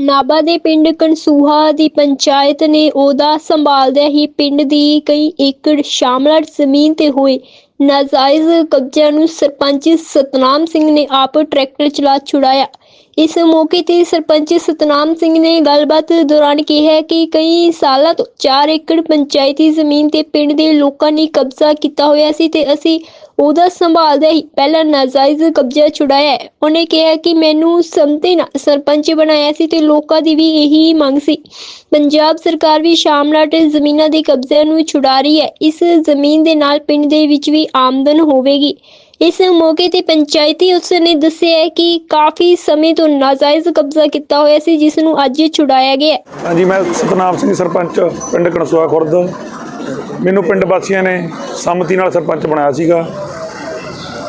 ਨਾਬਾ ਦੇ ਪਿੰਡ ਕਨਸੂਹਾ ਦੀ ਪੰਚਾਇਤ ਨੇ ਉਹਦਾ ਸੰਭਾਲਦਿਆਂ ਹੀ ਪਿੰਡ ਦੀ ਕਈ ਏਕੜ ਸ਼ਾਮਲਾਟ ਜ਼ਮੀਨ ਤੇ ਹੋਏ ਨਾਜਾਇਜ਼ ਕਬਜ਼ਿਆਂ ਨੂੰ ਸਰਪੰਚ ਸਤਨਾਮ ਸਿੰਘ ਨੇ ਆਪ ਟਰੈਕਟਰ ਚਲਾ ਛੁਡਾਇਆ। ਇਸ ਮੌਕੇ ਤੇ ਸਰਪੰਚ ਸਤਨਾਮ ਸਿੰਘ ਨੇ ਗੱਲਬਾਤ ਦੌਰਾਨ ਕਿਹਾ ਕਿ ਕਈ ਸਾਲਾਂ ਤੋਂ 4 ਏਕੜ ਪੰਚਾਇਤੀ ਜ਼ਮੀਨ ਤੇ ਪਿੰਡ ਦੇ ਲੋਕਾਂ ਨੇ ਕਬਜ਼ਾ ਕੀਤਾ ਹੋਇਆ ਸੀ ਤੇ ਅਸੀਂ ਉਹਦਾ ਸੰਭਾਲਦਿਆਂ ਹੀ ਪਹਿਲਾਂ ਨਾਜਾਇਜ਼ ਕਬਜ਼ਾ ਛੁਡਾਇਆ। ਉਹਨੇ ਕਿਹਾ ਕਿ ਮੈਨੂੰ ਸੰਮਤੀ ਨਾਲ ਸਰਪੰਚ ਬਣਾਇਆ ਸੀ ਤੇ ਲੋਕਾਂ ਦੀ ਵੀ ਇਹੀ ਮੰਗ ਸੀ। ਪੰਜਾਬ ਸਰਕਾਰ ਵੀ ਸ਼ਾਮਲਾਟ ਜ਼ਮੀਨਾਂ ਦੇ ਕਬਜ਼ਿਆਂ ਨੂੰ ਛੁਡਾ ਰਹੀ ਹੈ। ਇਸ ਜ਼ਮੀਨ ਦੇ ਨਾਲ ਪਿੰਡ ਦੇ ਵਿੱਚ ਵੀ ਆਮਦਨ ਹੋਵੇਗੀ। ਇਸ ਮੌਕੇ ਤੇ ਪੰਚਾਇਤੀ ਅਫਸਰ ਨੇ ਦੱਸਿਆ ਕਿ ਕਾਫੀ ਸਮੇਂ ਤੋਂ ਨਾਜਾਇਜ਼ ਕਬਜ਼ਾ ਕੀਤਾ ਹੋਇਆ ਸੀ, ਜਿਸ ਨੂੰ ਅੱਜ ਛੁਡਾਇਆ ਗਿਆ। ਹਾਂਜੀ, ਮੈਂ ਸਤਨਾਮ ਸਿੰਘ ਸਰਪੰਚ, ਪਿੰਡ ਕਨਸੂਆ ਖੁਰਦ। ਮੈਨੂੰ ਪਿੰਡ ਵਾਸੀਆਂ ਨੇ ਸੰਮਤੀ ਨਾਲ ਸਰਪੰਚ ਬਣਾਇਆ ਸੀਗਾ।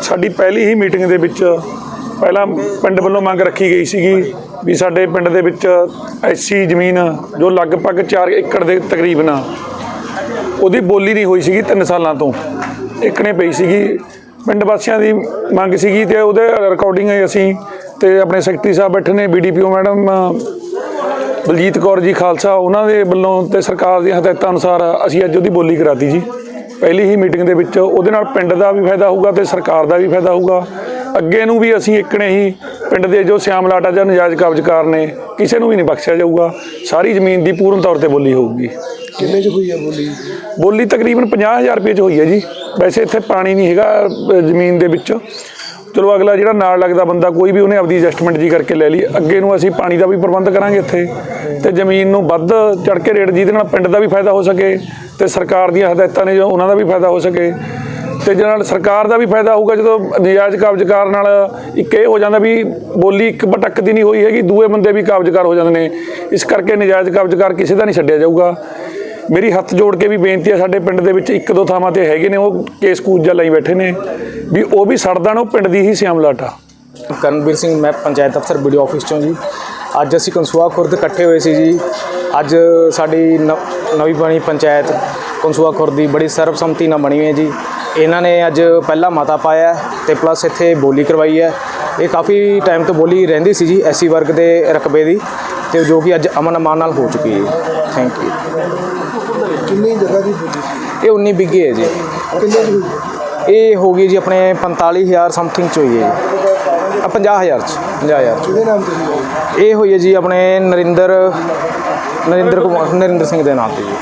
ਸਾਡੀ ਪਹਿਲੀ ਹੀ ਮੀਟਿੰਗ ਦੇ ਵਿੱਚ ਪਹਿਲਾਂ ਪਿੰਡ ਵੱਲੋਂ ਮੰਗ ਰੱਖੀ ਗਈ ਸੀਗੀ ਵੀ ਸਾਡੇ ਪਿੰਡ ਦੇ ਵਿੱਚ ਐਸੀ ਜ਼ਮੀਨ ਜੋ ਲਗਭਗ 4 ਏਕੜ ਦੇ ਤਕਰੀਬਨ ਉਹਦੀ ਬੋਲੀ ਨਹੀਂ ਹੋਈ ਸੀਗੀ 3 ਸਾਲਾਂ ਤੋਂ। ਇੱਕਣੇ ਪਈ ਸੀਗੀ। ਪਿੰਡ ਵਾਸੀਆਂ ਦੀ ਮੰਗ ਸੀਗੀ ਤੇ ਉਹਦੇ ਰਿਕਾਰਡਿੰਗ ਅਸੀਂ ਤੇ ਆਪਣੇ ਸੈਕਟਰੀ ਸਾਹਿਬ ਬੈਠੇ ਨੇ ਬੀਡੀਪੀਓ ਮੈਡਮ, ਬਲਜੀਤ ਕੌਰ ਜੀ ਖਾਲਸਾ, ਉਹਨਾਂ ਦੇ ਵੱਲੋਂ ਤੇ ਸਰਕਾਰ ਦੀਆਂ ਹਦਾਇਤਾਂ ਅਨੁਸਾਰ ਅਸੀਂ ਅੱਜ ਉਹਦੀ ਬੋਲੀ ਕਰਾਤੀ ਜੀ। ਪਹਿਲੀ ਹੀ ਮੀਟਿੰਗ ਦੇ ਵਿੱਚ ਉਹਦੇ ਨਾਲ ਪਿੰਡ ਦਾ ਵੀ ਫਾਇਦਾ ਹੋਊਗਾ ਤੇ ਸਰਕਾਰ ਦਾ ਵੀ ਫਾਇਦਾ ਹੋਊਗਾ। ਅੱਗੇ ਨੂੰ ਵੀ ਅਸੀਂ ਇੱਕਣੇ ਹੀ ਪਿੰਡ ਦੇ ਜੋ ਸਿਆਮ ਲਾਟਾ ਜਾਂ ਨਜਾਇਜ਼ ਕਬਜ਼ਕਾਰ ਨੇ ਕਿਸੇ ਨੂੰ ਵੀ ਨਹੀਂ ਬਖਸ਼ਿਆ ਜਾਊਗਾ। ਸਾਰੀ ਜ਼ਮੀਨ ਦੀ ਪੂਰਨ ਤੌਰ ਤੇ ਬੋਲੀ ਹੋਊਗੀ। ਕਿੰਨੇ ਚ ਹੋਈ ਆ ਬੋਲੀ? ਬੋਲੀ ਤਕਰੀਬਨ 50000 ਰੁਪਏ ਚ ਹੋਈ ਹੈ ਜੀ। ਵੈਸੇ ਇੱਥੇ ਪਾਣੀ ਨਹੀਂ ਹੈਗਾ ਜ਼ਮੀਨ ਦੇ ਵਿੱਚ। ਚਲੋ ਅਗਲਾ ਜਿਹੜਾ ਨਾਲ ਲੱਗਦਾ ਬੰਦਾ ਕੋਈ ਵੀ ਉਹਨੇ ਆਪਦੀ ਐਡਜਸਟਮੈਂਟ ਜੀ ਕਰਕੇ ਲੈ ਲਈ। ਅੱਗੇ ਨੂੰ ਅਸੀਂ ਪਾਣੀ ਦਾ ਵੀ ਪ੍ਰਬੰਧ ਕਰਾਂਗੇ ਇੱਥੇ ਤੇ ਜ਼ਮੀਨ ਨੂੰ ਵੱਧ ਚੜ ਕੇ ਰੇਟ ਜਿਹਦੇ ਨਾਲ ਪਿੰਡ ਦਾ ਵੀ ਫਾਇਦਾ ਹੋ ਸਕੇ ਤੇ ਸਰਕਾਰ ਦੀਆਂ ਹਦਾਇਤਾਂ ਨੇ ਜੋ ਉਹਨਾਂ ਦਾ ਵੀ ਫਾਇਦਾ ਹੋ ਸਕੇ। ਤੇ ਜਿਹਦੇ ਨਾਲ ਸਰਕਾਰ ਦਾ ਵੀ ਫਾਇਦਾ ਹੋਊਗਾ ਜਦੋਂ ਨਜਾਇਜ਼ ਕਬਜ਼ਕਾਰ ਨਾਲ ਇੱਕ ਇਹ ਹੋ ਜਾਂਦਾ ਵੀ ਬੋਲੀ ਇੱਕ ਬਟਕ ਦੀ ਨਹੀਂ ਹੋਈ ਹੈਗੀ, ਦੂਏ ਬੰਦੇ ਵੀ ਕਬਜ਼ਕਾਰ ਹੋ ਜਾਂਦੇ ਨੇ। ਇਸ ਕਰਕੇ ਨਜਾਇਜ਼ ਕਬਜ਼ਕਾਰ ਕਿਸੇ ਦਾ ਨਹੀਂ ਛੱਡਿਆ ਜਾਊਗਾ। ਮੇਰੀ ਹੱਥ ਜੋੜ ਕੇ ਵੀ ਬੇਨਤੀ ਹੈ ਸਾਡੇ ਪਿੰਡ ਦੇ ਵਿੱਚ ਇੱਕ ਦੋ ਥਾਵਾਂ ਤੇ ਹੈਗੇ ਨੇ, ਉਹ ਕੇਸ ਕੂਜਾ ਲਈ ਬੈਠੇ ਨੇ। ਵੀ ਉਹ ਵੀ ਸੜਦਾ ਨਾ ਉਹ ਪਿੰਡ ਦੀ ਹੀ ਸਿਆਮਲਾਟ ਕਰਨਵੀਰ ਸਿੰਘ ਮੈਂ ਪੰਚਾਇਤ ਅਫਸਰ ਵੀਡੀਓ ਆਫਿਸ ਚੋਂ ਜੀ। ਅੱਜ ਅਸੀਂ ਕੰਸੂਆ ਖੁਰਦ ਇਕੱਠੇ ਹੋਏ ਸੀ ਜੀ। ਅੱਜ ਸਾਡੀ ਨ- ਨਵੀਂ ਬਣੀ ਪੰਚਾਇਤ ਕੰਸੂਆ ਖੁਰਦ ਦੀ ਬੜੀ ਸਰਬਸੰਮਤੀ ਨਾਲ ਬਣੀ ਹੋਈ ਹੈ ਜੀ। ਇਹਨਾਂ ਨੇ ਅੱਜ ਪਹਿਲਾ ਮਤਾ ਪਾਇਆ ਤੇ ਪਲੱਸ ਇੱਥੇ ਬੋਲੀ ਕਰਵਾਈ ਹੈ। ਇਹ ਕਾਫੀ ਟਾਈਮ ਤੋਂ ਬੋਲੀ ਰਹਿੰਦੀ ਸੀ ਜੀ ਐਸੀ ਵਰਗ ਦੇ ਰਕਬੇ ਦੀ ਤੇ ਜੋ ਕਿ ਅੱਜ ਅਮਨ ਅਮਾਨ ਨਾਲ ਹੋ ਚੁੱਕੀ ਹੈ ਥੈਂਕ ਯੂ ਕਿੰਨੀ ਜਗ੍ਹਾ ਦੀ ਬੋਲੀ ਇਹ 19 ਬਿੱਗੇ ਹੈ ਜੀ? ਇਹ ਹੋ ਗਈ ਜੀ ਆਪਣੇ 45000 ਸਮਥਿੰਗ ਚ ਹੋਈ ਹੈ ਜੀ। ਆ 50000 ਚ। 50000 ਚ। ਕਿਹਦੇ ਨਾਮ ਤੇ ਹੋਈ ਆ? ਇਹ ਹੋਈ ਹੈ ਜੀ ਆਪਣੇ ਨਰਿੰਦਰ ਨਰਿੰਦਰ ਕੁਮਾਰ ਨਰਿੰਦਰ ਸਿੰਘ ਦੇ ਨਾਮ ਤੇ ਜੀ।